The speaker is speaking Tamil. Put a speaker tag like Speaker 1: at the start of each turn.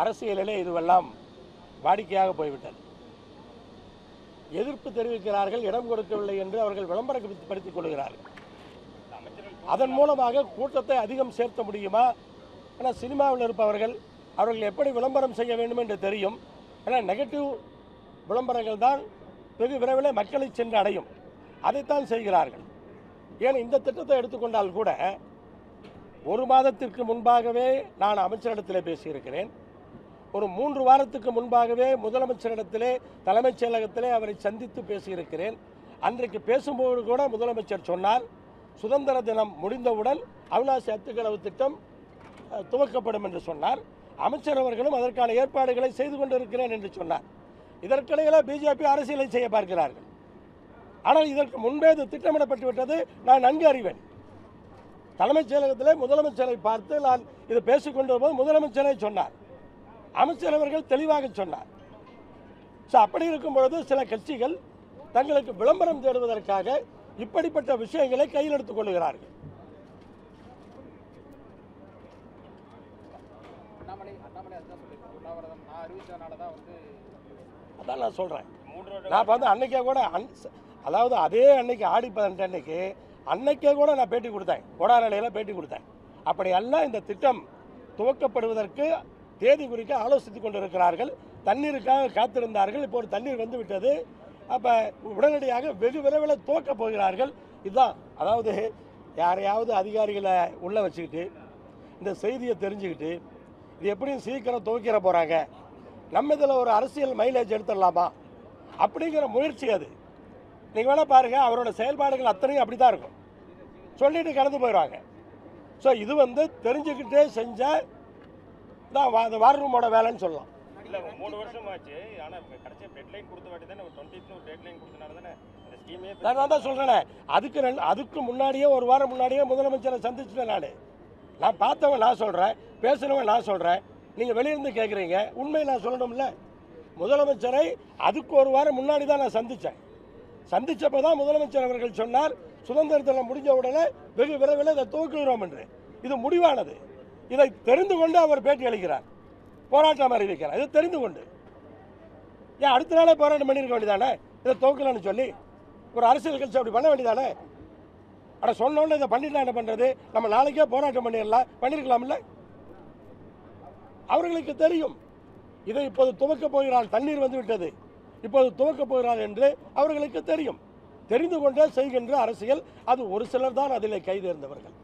Speaker 1: அரசியலிலே இதுவெல்லாம் வாடிக்கையாக போய்விட்டது. எதிர்ப்பு தெரிவிக்கிறார்கள் இடம் கொடுக்கவில்லை என்று அவர்கள் விளம்பரப்படுத்திக் கொள்கிறார்கள். அதன் மூலமாக கூட்டத்தை அதிகம் சேர்த்த முடியுமா? ஆனால் சினிமாவில் இருப்பவர்கள் அவர்கள் எப்படி விளம்பரம் செய்ய வேண்டும் என்று தெரியும். ஆனால் நெகட்டிவ் விளம்பரங்கள் தான் வெகு விரைவில் மக்களை சென்று அடையும். அதைத்தான் செய்கிறார்கள். ஏன் இந்த திட்டத்தை எடுத்துக்கொண்டால் கூட ஒரு மாதத்திற்கு முன்பாகவே நான் அமைச்சரிடத்தில் பேசியிருக்கிறேன். ஒரு மூன்று வாரத்துக்கு முன்பாகவே முதலமைச்சரிடத்திலே தலைமைச் செயலகத்திலே அவரை சந்தித்து பேசியிருக்கிறேன். அன்றைக்கு பேசும்போது கூட முதலமைச்சர் சொன்னார் சுதந்திர தினம் முடிந்தவுடன் அவிநாசி அத்துக்களவு திட்டம் துவக்கப்படும் என்று சொன்னார். அமைச்சர் அவர்களும் அதற்கான ஏற்பாடுகளை செய்து கொண்டிருக்கிறேன் என்று சொன்னார். இதற்கிடையில பிஜேபி அரசியலை செய்ய பார்க்கிறார்கள். ஆனால் இதற்கு முன்பே இது திட்டமிடப்பட்டு விட்டது நான் நன்கு அறிவேன். தலைமைச் செயலகத்திலே முதலமைச்சரை பார்த்து நான் இது பேசிக்கொண்டு முதலமைச்சரை முதலமைச்சரே சொன்னார். அமைச்சர் அவர்கள் தெளிவாக சொன்னார். ஸோ அப்படி இருக்கும் பொழுது சில கட்சிகள் தங்களுக்கு விளம்பரம் தேடுவதற்காக இப்படிப்பட்ட விஷயங்களை கையில் எடுத்துக் கொள்கிறார்கள் அதான் நான் சொல்கிறேன் நான் இப்போ வந்து அன்னைக்கே கூட அன் அதாவது அதே அன்னைக்கு ஆடி பதினெட்டு அன்னைக்கு அன்னைக்கே கூட நான் பேட்டி கொடுத்தேன். கொடாநிலையில் பேட்டி கொடுத்தேன். அப்படி அல்ல இந்த திட்டம் துவக்கப்படுவதற்கு தேதி குறிக்க ஆலோசித்துக் கொண்டிருக்கிறார்கள். தண்ணீருக்காக காத்திருந்தார்கள். இப்போ ஒரு தண்ணீர் வந்து விட்டது அப்போ உடனடியாக வெகு விரைவில் துவக்கப் போகிறார்கள். இதுதான். அதாவது யாரையாவது அதிகாரிகளை உள்ளே வச்சுக்கிட்டு இந்த செய்தியை தெரிஞ்சுக்கிட்டு இது எப்படியும் சீக்கிரம் துவக்கிற போகிறாங்க நம்ம இதில் ஒரு அரசியல் மைலேஜ் எடுத்துடலாமா? அப்படிங்கிற முயற்சி அது. நீங்கள் வேணால் பாருங்கள் அவரோட செயல்பாடுகள் அத்தனையும் அப்படி தான் இருக்கும். சொல்லிட்டு கடந்து போயிடுவாங்க. ஸோ இது வந்து தெரிஞ்சுக்கிட்டே செஞ்சால் தான் அந்த வார் ரூமோட வேலைன்னு சொல்லலாம்.
Speaker 2: இல்ல மூணு வருஷம் ஆச்சு. ஆனா இப்ப கடைசியா டெட்லைன் கொடுத்த வாட்டி தானே ஒரு டுவெண்ட்டி ஒரு டெட்லைன் கொடுத்தனால தானே
Speaker 1: நான் தான் சொல்கிறேனே அதுக்கு ரெண்டு அதுக்கு முன்னாடியே ஒரு வாரம் முன்னாடியே முதலமைச்சரை சந்திச்சிட்டேன் நான். நான் பார்த்தவன் நான் சொல்கிறேன் பேசுனவன் நான் சொல்கிறேன் நீங்கள் வெளியிருந்து கேட்குறீங்க உண்மையை நான் சொல்லணும்ல. முதலமைச்சரை அதுக்கு ஒரு வாரம் முன்னாடி தான் நான் சந்தித்தேன் சந்திச்சப்போ தான் முதலமைச்சர் அவர்கள் சொன்னார் சுதந்திர தினம் முடிஞ்ச உடனே வெகு விரைவில் இதை துவக்குகிறோம் என்று. இது முடிவானது. இதை தெரிந்து கொண்டு அவர் பேட்டி அளிக்கிறார். போராட்டம் அறிவிக்கிறார். இதை தெரிந்து கொண்டு. ஏன் அடுத்த நாளே போராட்டம் பண்ணியிருக்க வேண்டியதானே? இதை துவக்கலன்னு சொல்லி ஒரு அரசியல் கட்சி அப்படி பண்ண வேண்டியதானே? அட சொன்னோன்னு இதை பண்ணிடலாம் என்ன பண்ணுறது நம்ம நாளைக்கே போராட்டம் பண்ணிடலாம் பண்ணியிருக்கலாம்ல அவர்களுக்கு தெரியும். இதை இப்போது துவக்கப் போகிறாள் தண்ணீர் வந்து விட்டது. இப்போது துவக்கப் போகிறாள் என்று அவர்களுக்கு தெரியும். தெரிந்து கொண்டே செய்கின்ற அரசியல் அது ஒரு சிலர் தான் அதில் கைதேர்ந்தவர்கள்.